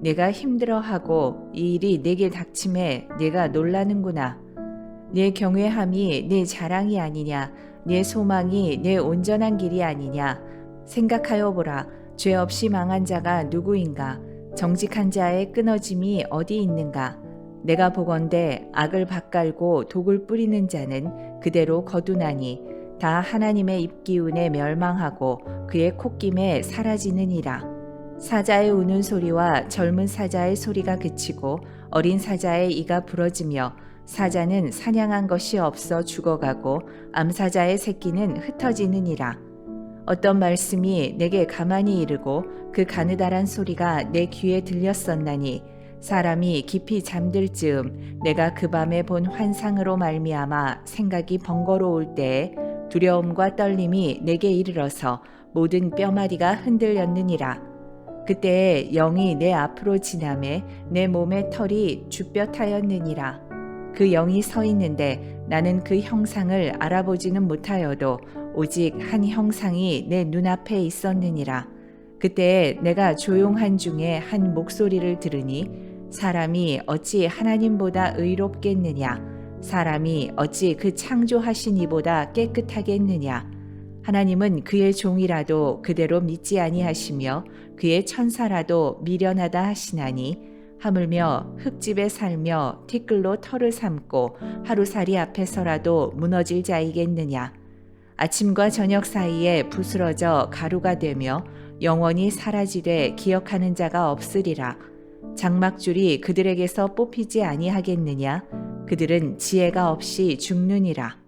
내가 힘들어하고 이 일이 내게 닥침에 내가 놀라는구나. 내 경외함이 내 자랑이 아니냐, 내 소망이 내 온전한 길이 아니냐. 생각하여 보라, 죄 없이 망한 자가 누구인가? 정직한 자의 끊어짐이 어디 있는가? 내가 보건대 악을 밭갈고 독을 뿌리는 자는 그대로 거두나니 다 하나님의 입기운에 멸망하고 그의 콧김에 사라지느니라. 사자의 우는 소리와 젊은 사자의 소리가 그치고 어린 사자의 이가 부러지며 사자는 사냥한 것이 없어 죽어가고 암사자의 새끼는 흩어지느니라. 어떤 말씀이 내게 가만히 이르고 그 가느다란 소리가 내 귀에 들렸었나니 사람이 깊이 잠들 즈음 내가 그 밤에 본 환상으로 말미암아 생각이 번거로울 때에 두려움과 떨림이 내게 이르러서 모든 뼈마디가 흔들렸느니라. 그때 영이 내 앞으로 지나매 내 몸의 털이 주뼛하였느니라. 그 영이 서 있는데 나는 그 형상을 알아보지는 못하여도 오직 한 형상이 내 눈앞에 있었느니라. 그때 내가 조용한 중에 한 목소리를 들으니 사람이 어찌 하나님보다 의롭겠느냐? 사람이 어찌 그 창조하신 이보다 깨끗하겠느냐? 하나님은 그의 종이라도 그대로 믿지 아니하시며 그의 천사라도 미련하다 하시나니 하물며 흙집에 살며 티끌로 털을 삼고 하루살이 앞에서라도 무너질 자이겠느냐? 아침과 저녁 사이에 부스러져 가루가 되며 영원히 사라지되 기억하는 자가 없으리라. 장막줄이 그들에게서 뽑히지 아니하겠느냐? 그들은 지혜가 없이 죽느니라